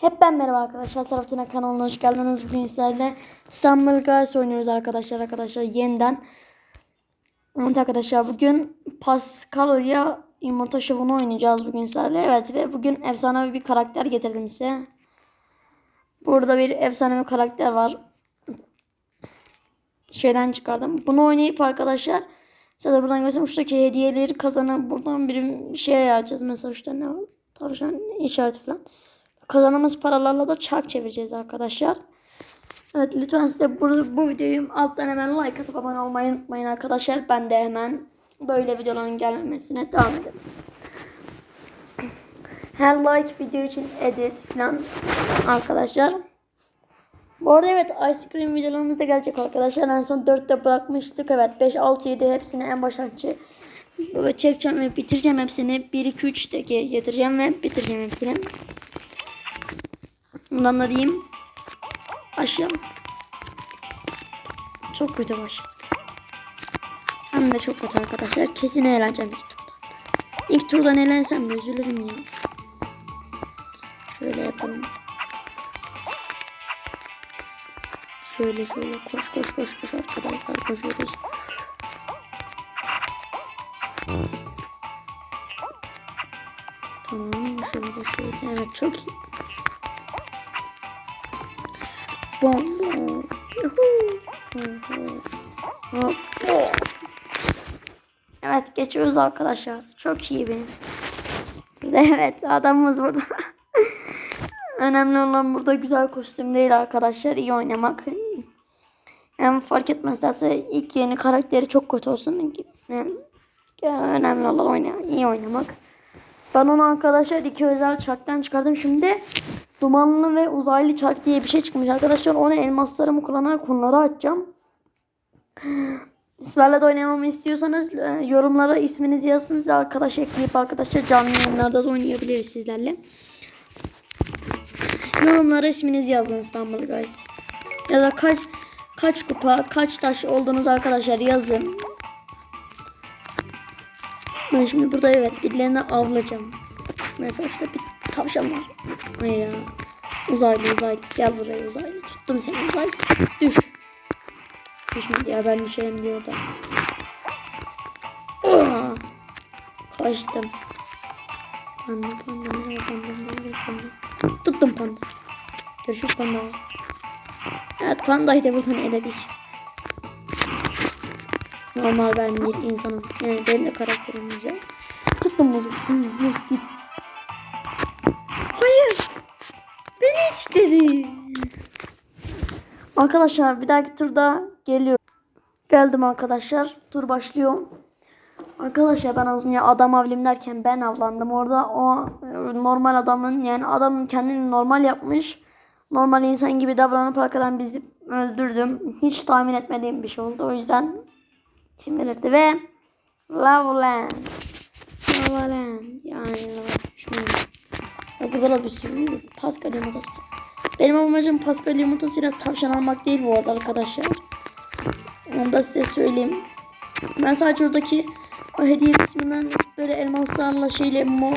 Hep ben merhaba arkadaşlar. Saraftına kanalına hoş geldiniz. Bugün sizlerle İstanbul Guys oynuyoruz arkadaşlar. Arkadaşlar yeniden. Evet arkadaşlar bugün Paskalya Yumurta Şovu'nu oynayacağız bugün sizlerle. Evet ve bugün efsanevi bir karakter getirdim size. Burada bir efsanevi karakter var. Şeyden çıkardım. Bunu oynayıp arkadaşlar size de buradan göstereyim. Şuradaki hediyeleri kazanıp buradan bir şey açacağız. Mesela şurada ne var? Tavşan işareti falan. Kazandığımız paralarla da çark çevireceğiz arkadaşlar. Evet lütfen size bu, bu videoyu alttan hemen like atıp abone olmayı unutmayın arkadaşlar. Ben de hemen böyle videoların gelmesine devam edelim. Her like video için edit falan arkadaşlar. Bu arada evet Ice Cream videolarımız da gelecek arkadaşlar. En son 4'te bırakmıştık. Evet 5, 6, 7 hepsini en baştan çekeceğim ve bitireceğim hepsini. 1, 2, 3'teki getireceğim ve bitireceğim hepsini. Bundan da diyeyim. Başlayalım. Çok kötü başladık. Hem de çok kötü arkadaşlar. Kesin eğleneceğim ilk turdan. İlk turdan eğlensem de üzülürüm ya. Şöyle yapalım. Şöyle şöyle koş koş koş koş arkadaşlar koşuyoruz. Tamam şöyle şöyle evet çok iyi. Bom bom. Evet geçiyoruz arkadaşlar. Çok iyi benim. Evet adamımız burada. Önemli olan burada güzel kostüm değil arkadaşlar. iyi oynamak. Yani fark etmezse ilk yeni karakteri çok kötü olsun. Önemli olan oyna, iyi oynamak. Ben onu arkadaşlar iki özel çarktan çıkardım. Şimdi dumanlı ve uzaylı çark diye bir şey çıkmış arkadaşlar. Onu elmaslarımı kullanarak onları açacağım. Sizlerle de oynamamı istiyorsanız e, yorumlara isminizi yazın. Size arkadaş ekleyip arkadaşlar canlı yayınlarda da oynayabiliriz sizlerle. Yorumlara isminizi yazın İstanbul Guys. Ya da kaç kaç kupa, kaç taş olduğunuz arkadaşlar yazın. Ben şimdi burada evet birilerini avlayacağım. Mesela işte bir tavşan var. Hayır ya. Uzaylı uzaylı. Gel buraya uzaylı. Tuttum seni uzaylı. Düş. Düşmedi ya ben düşerim diyor da. Oha! Kaçtım. Panda panda panda nereye panda. Tuttum panda. Görüşürüz panda. Evet pandayı da buradan eledik. Normal ben bir insanım. Yani benim de karakterim güzel. Tuttum bunu. Hı, hı, git. İçledi. Arkadaşlar bir dahaki turda geliyor. Geldim arkadaşlar. Tur başlıyor. Arkadaşlar ben az önce adam avlayayım derken ben avlandım. Orada o e, normal adamın yani adamın kendini normal yapmış. Normal insan gibi davranıp arkadan bizi öldürdüm. Hiç tahmin etmediğim bir şey oldu. O yüzden kim bilirdi ve Loveland. Loveland. Yani Loveland. Çok güzel bir sürü Pascal yumurtası. Benim amacım Pascal yumurtasıyla tavşan almak değil bu arada arkadaşlar. Onu da size söyleyeyim. Ben sadece oradaki o hediye kısmından böyle elmaslarla şeyle mo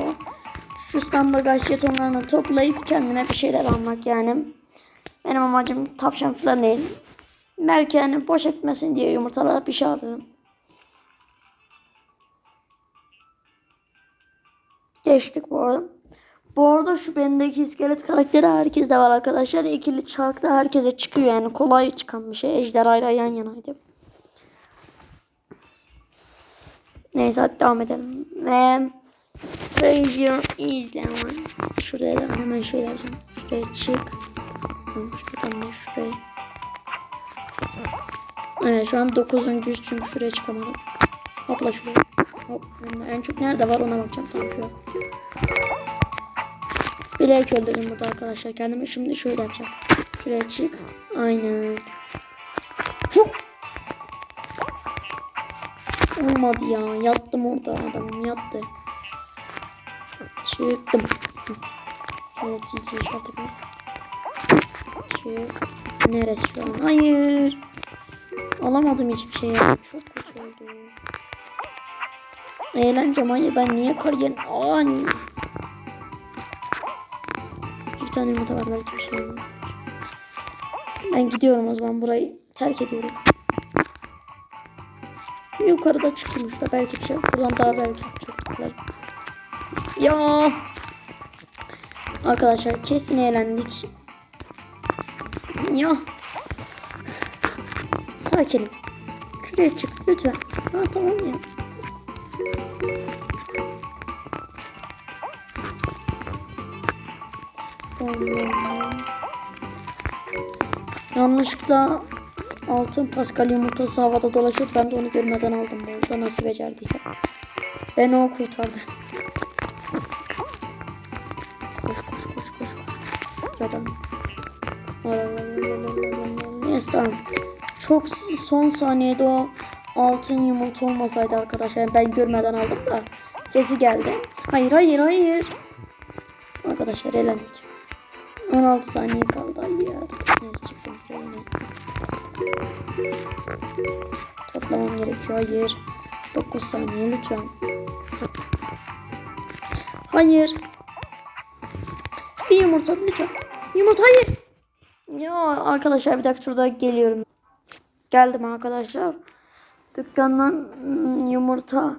şu İstanbul jetonlarını toplayıp kendine bir şeyler almak yani. Benim amacım tavşan falan değil. Belki hani boş etmesin diye yumurtalara bir şey alırım. Geçtik bu arada. Bu arada şu bendeki iskelet karakteri herkeste var arkadaşlar. İkili çarkta herkese çıkıyor yani kolay çıkan bir şey. Ejderhayla yan yanaydı. Neyse hadi devam edelim. Ve Treasure izleme. Şuraya da hemen şöyle yapacağım. Şuraya çık. Şuradan da şuraya. Evet şu an 9. çünkü şuraya çıkamadım. Hopla şuraya. Hop. En çok nerede var ona bakacağım. Tamam şuraya. Bilerek öldürdüm burada arkadaşlar. Kendimi şimdi şöyle yapacağım. Şuraya çık. Aynen. Hop. Olmadı ya. Yattım orada adamım yattı. Çıktım. Şöyle cici işaretimi. Çık. Neresi şu an? Hayır. Alamadım hiçbir şey. Çok kötü oldu. Eğlencem hayır ben niye kariyer... Aa, tane yumurta var belki bir şey var. Ben gidiyorum o zaman burayı terk ediyorum. Yukarıda çıkmış da belki bir şey. Buradan daha belki yapacaklar. Ya. Arkadaşlar kesin eğlendik. Ya. Sakinim. Şuraya çık lütfen. Ha tamam ya. Yanlışlıkla altın Pascal yumurtası havada dolaşıyor. Ben de onu görmeden aldım bu arada nasıl becerdiyse. Ben o kurtardı. Koş koş koş koş. Adam. Yes tamam. Çok son saniyede o altın yumurta olmasaydı arkadaşlar ben görmeden aldım da sesi geldi. Hayır hayır hayır. Arkadaşlar elendik. 16 saniye kaldı. Hayır. Neyse çıktım şuraya yine. Toplamam gerekiyor. Hayır. 9 saniye lütfen. Hayır. Bir yumurta lütfen. Yumurta hayır. Ya arkadaşlar bir dakika şurada geliyorum. Geldim arkadaşlar. Dükkandan mm, yumurta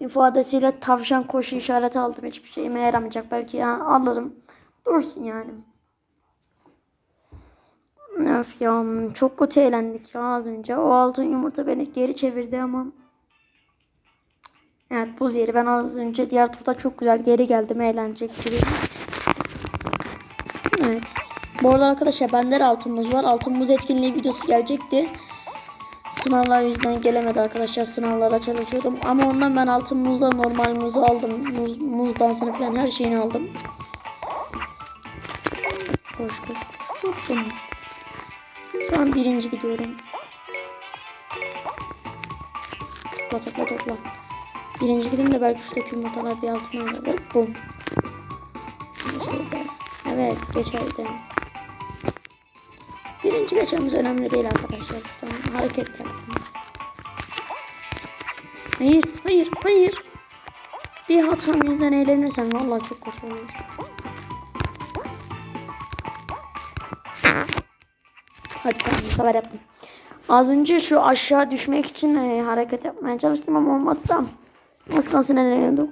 ifadesiyle tavşan koşu işareti aldım. Hiçbir şeyime yaramayacak. Belki yani alırım. Dursun yani. Öf ya çok kötü eğlendik ya az önce. O altın yumurta beni geri çevirdi ama. Evet buz yeri ben az önce diğer turda çok güzel geri geldim eğlenecek gibi. Evet. Bu arada arkadaşlar bende de altın muz var. Altın muz etkinliği videosu gelecekti. Sınavlar yüzünden gelemedi arkadaşlar. Sınavlara çalışıyordum. Ama ondan ben altın muzla normal muzu aldım. Muz, muz dansını falan her şeyini aldım. Koş koş. Tuttum. Şu an birinci gidiyorum. Topla topla topla. Birinci gideyim de belki şuradaki yumurtalar bir altıma alır. Bum. Evet geçerdim. Birinci geçmemiz önemli değil arkadaşlar. Şu an hareket yaptım. Hayır, hayır, hayır. Bir hatam yüzünden eğlenirsen vallahi çok kötü olur. Hadi tamam bu sefer yaptım. Az önce şu aşağı düşmek için e, hareket yapmaya çalıştım ama olmadı da. Az kalsın eğleniyorduk.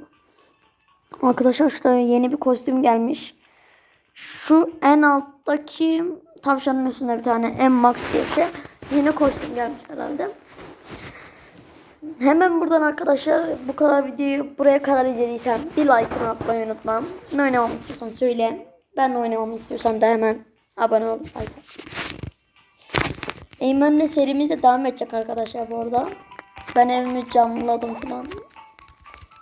Arkadaşlar şurada yeni bir kostüm gelmiş. Şu en alttaki tavşanın üstünde bir tane M-Max diye şey. Yeni kostüm gelmiş herhalde. Hemen buradan arkadaşlar bu kadar videoyu buraya kadar izlediysen bir like'ını atmayı unutma. Ne oynamamı istiyorsan söyle. Ben oynamamı istiyorsan da hemen abone ol. Like. Eymen'le serimize devam edecek arkadaşlar bu arada. Ben evimi camladım falan.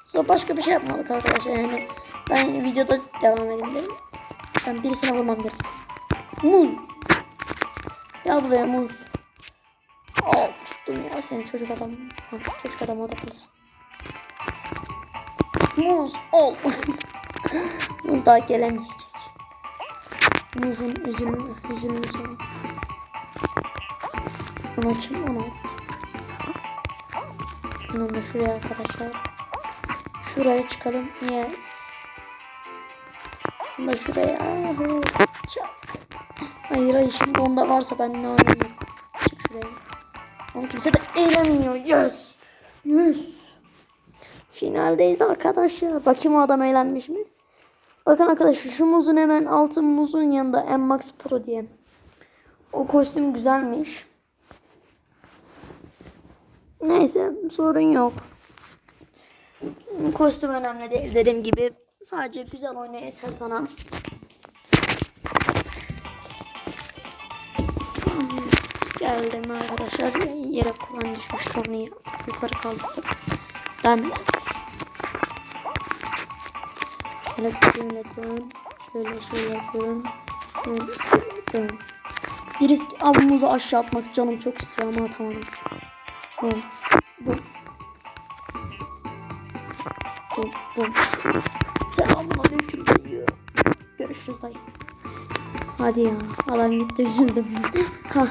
Sonra başka bir şey yapmadık arkadaşlar yani. Ben videoda devam edeyim dedim. Ben birisine vurmam gerek. Muz. Ya buraya muz. Aa tuttum ya seni çocuk adam. Çocuk adam o da kız. Muz ol. muz daha gelemeyecek. Muzun üzülme, üzülme sonu. Ona kim ona? Bunu da şuraya arkadaşlar. Şuraya çıkalım. Yes. Bunu da şuraya. Hayır hayır şimdi onda varsa ben ne oynayayım. Çık şuraya. Ama kimse de eğlenmiyor. Yes. Yes. Finaldeyiz arkadaşlar. Bakayım o adam eğlenmiş mi? Bakın arkadaşlar şu muzun hemen altın muzun yanında M-Max Pro diye. O kostüm güzelmiş. Neyse sorun yok. Kostüm önemli değil dediğim gibi. Sadece güzel oyna yeter sana. Geldim arkadaşlar. Yere Kur'an düşmüştü onu yukarı kaldırdım. Devam edelim. Şöyle şöyle dön. Şöyle şöyle dön. Şöyle şöyle dön. Bir risk avumuzu aşağı atmak canım çok istiyor ama atamadım. Bum. Bum. Bum. Bum. Selamünaleyküm dayı. Görüşürüz dayı. Hadi ya. Adam gitti üzüldüm. ha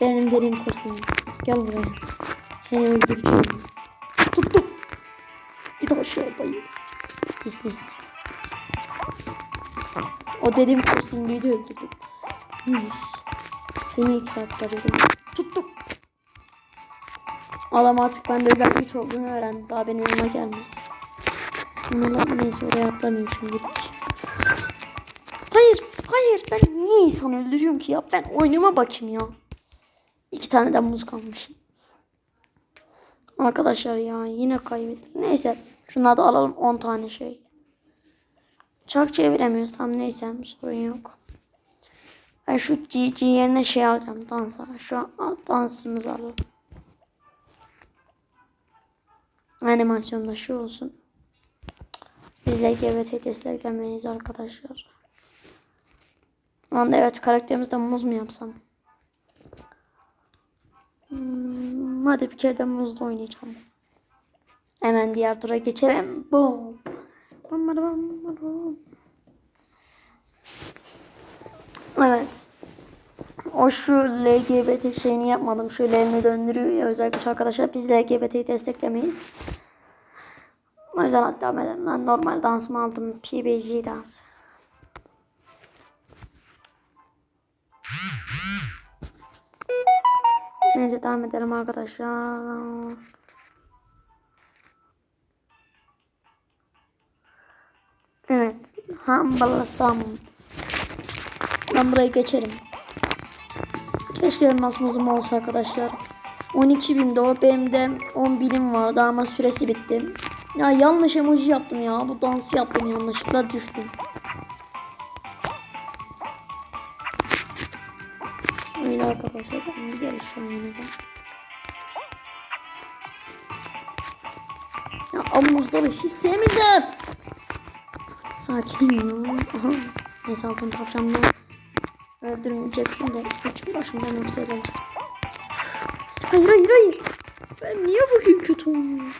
benim dediğim kostüm. Gel buraya. Seni öldüreceğim. Tuttum. Git aşağı dayı. O dediğim kostümlüyü de öldürdüm. Seni iki saatte dedim. Adam artık bende özel güç olduğunu öğrendi. Daha benim yanıma gelmez. Bunlarla neyse oraya atlamayayım şimdi. Hayır, hayır. Ben niye insan öldürüyorum ki ya? Ben oyunuma bakayım ya. İki tane de muz kalmış. Arkadaşlar ya yine kaybettik. Neyse şunları da alalım 10 tane şey. Çak çeviremiyoruz. Tamam neyse sorun yok. Ben şu GG yerine şey alacağım. Dansa. Şu an dansımızı alalım. Animasyonda şu olsun. Biz LGBT desteklemeyiz arkadaşlar. Anda evet karakterimizde muz mu yapsam? Hmm, hadi bir kere de muzla oynayacağım. Hemen diğer tura geçelim. Boom. Evet. O şu LGBT şeyini yapmadım. Şöyle elini döndürüyor ya özellikle arkadaşlar. Biz LGBT'yi desteklemeyiz. O yüzden devam edelim. Ben normal dansımı aldım. PBG dans. Neyse devam edelim arkadaşlar. Evet. Hambalasam. Ben burayı geçerim. Keşke elmas muzum olsa arkadaşlar. 12 binde o benim de 10 binim vardı ama süresi bitti. Ya yanlış emoji yaptım ya. Bu dansı yaptım yanlışlıkla düştüm. Öyle arkadaşlar. Güzel şu an. Ya omuzları hiç sevmedim. Sakinim ya. Aha. Neyse altın tavşanla öldürmeyecektim de. Hiç başımdan eğleneceğim. Hayır hayır hayır. Ben niye bugün kötü oynuyorum?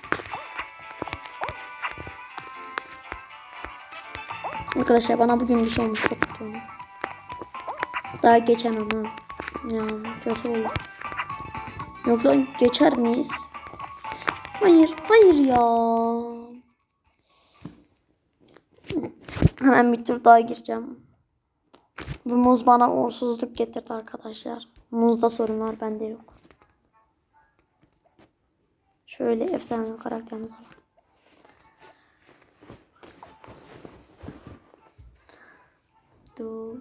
Arkadaşlar bana bugün bir şey olmuş çok kötü oynuyorum. Daha geçemem ha. Ya kötü olur. Yoksa geçer miyiz? Hayır, hayır ya. Hemen bir tur daha gireceğim. Bu muz bana uğursuzluk getirdi arkadaşlar. Muzda sorun var, bende yok. Şöyle efsane karakterimiz var. Dur.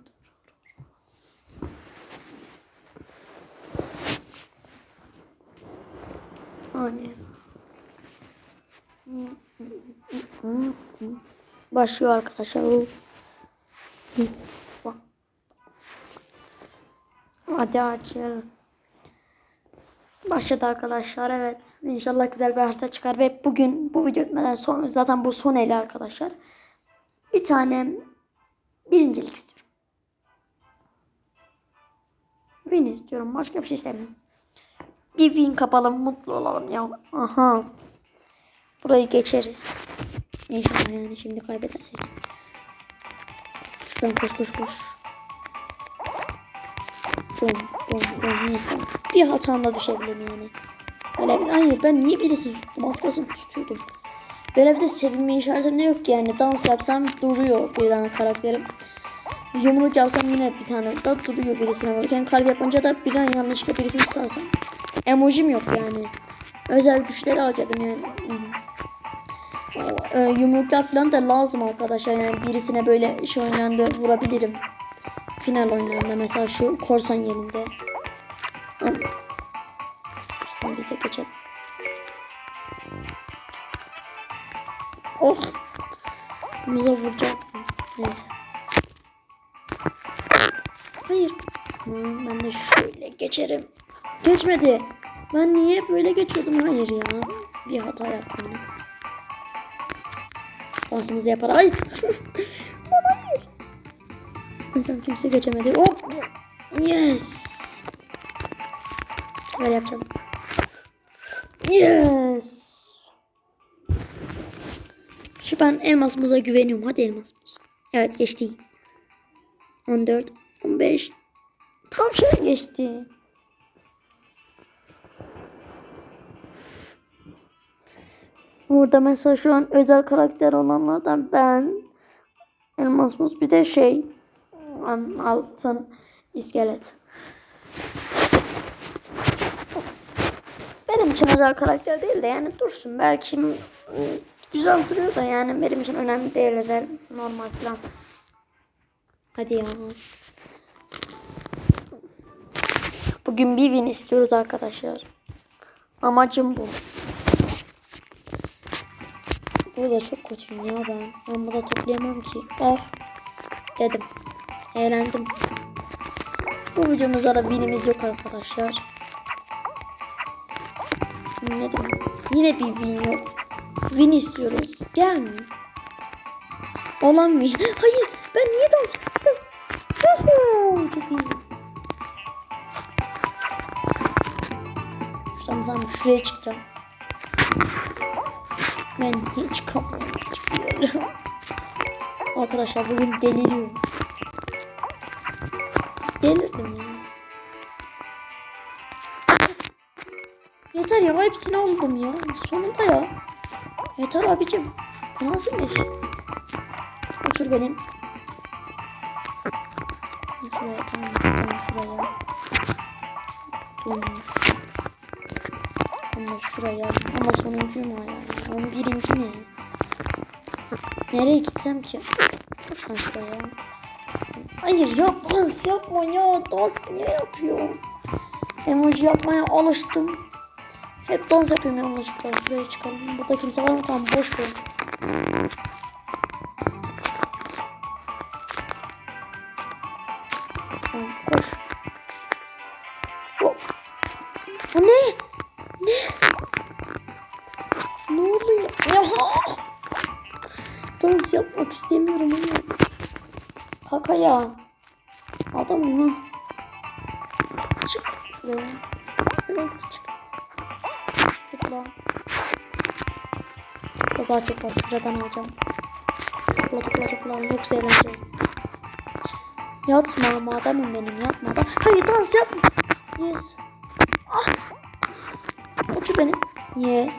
Hani. Başlıyor arkadaşlar. Hadi açalım. Başladı arkadaşlar evet. İnşallah güzel bir harita çıkar ve bugün bu video bitmeden son zaten bu son eli arkadaşlar. Bir tane birincilik istiyorum. Win istiyorum. Başka bir şey istemiyorum. Bir win kapalım mutlu olalım ya. Aha. Burayı geçeriz. İnşallah yani şimdi kaybedersek. Şuradan koş koş koş. Bum bum bum neyse. Bir hatamla düşebilirim yani. Bir, hayır ben niye birisini tuttum? Atlasını tutuyordum. Böyle bir de sevinme işareti ne yok ki yani. Dans yapsam duruyor bir tane karakterim. Yumruk yapsam yine bir tane da duruyor birisine vururken. Kalp yapınca da bir an yanlışlıkla birisini tutarsam. Emojim yok yani. Özel güçleri alacaktım yani. Ee, yumruklar falan da lazım arkadaşlar. Yani birisine böyle şey oynandı vurabilirim. Final oyunlarında mesela şu korsan yerinde. Şimdi biz de geçelim. Oh! Muza vuracak. Neyse. Hayır. Hmm, ben de şöyle geçerim. Geçmedi. Ben niye böyle geçiyordum? Hayır ya. Bir hata yaptım. Dansımızı yapar. Hayır. Hayır. İnsan kimse geçemedi. Hop. Yes. Sefer yapacağım. Yes. Şu ben elmasımıza güveniyorum. Hadi elmasımız. Evet geçti. 14, 15. Tam şey geçti. Burada mesela şu an özel karakter olanlardan ben Elmas Muz bir de şey Altın iskelet. Benim için özel karakter değil de yani dursun. Belki güzel duruyor da yani benim için önemli değil özel normal falan. Hadi ya. Bugün bir win istiyoruz arkadaşlar. Amacım bu. Bu da çok kötüyüm ya ben. Ben burada toplayamam ki. Ah. Dedim. Eğlendim. Bu videomuzda da winimiz yok arkadaşlar. Ne? Yine bir win yok. Win istiyoruz. Gelmiyor. Olamıyor. Hayır. Ben niye dans Çok iyi. Şuradan zaman şuraya çıkacağım. Ben hiç yere. Arkadaşlar bugün deliriyorum. Yeter ya hepsini aldım ya. Sonunda ya. Yeter abicim. Bu Nasıl bir? Uçur benim. Şuraya tamam. şuraya. Dur. Ama şuraya. Ama sonuncuyum hala. Ama birinci mi? Nereye gitsem ki? Şuradan şuraya. Hayır ya dans yapma ya. Dans niye yapıyorum? Emoji yapmaya alıştım. Hep dans yapıyorum yanlışlıkla. Şuraya çıkalım. Burada kimse var mı? Tamam boş ver. Tamam koş. Hop. Bu ne? Ne? Ne oluyor? Ya. Dans yapmak istemiyorum ama. Kaka ya. Adam mı? Çık. Buraya. Burada daha çok var. Şuradan alacağım. Tıkla tıkla tıkla. Yoksa eğleneceğiz. Yatma ama adamım benim yatma. Da. Hayır dans yapma. Yes. Ah. Uçur beni. Yes.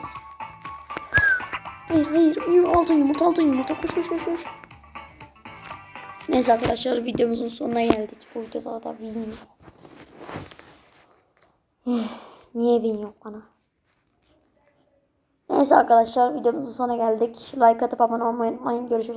Hayır hayır. Altın yumurta altın yumurta. Koş koş koş koş. Neyse arkadaşlar videomuzun sonuna geldik. Bu videoda da win yok. Niye win yok bana? Neyse arkadaşlar videomuzun sonuna geldik. Like atıp abone olmayı unutmayın. Görüşürüz.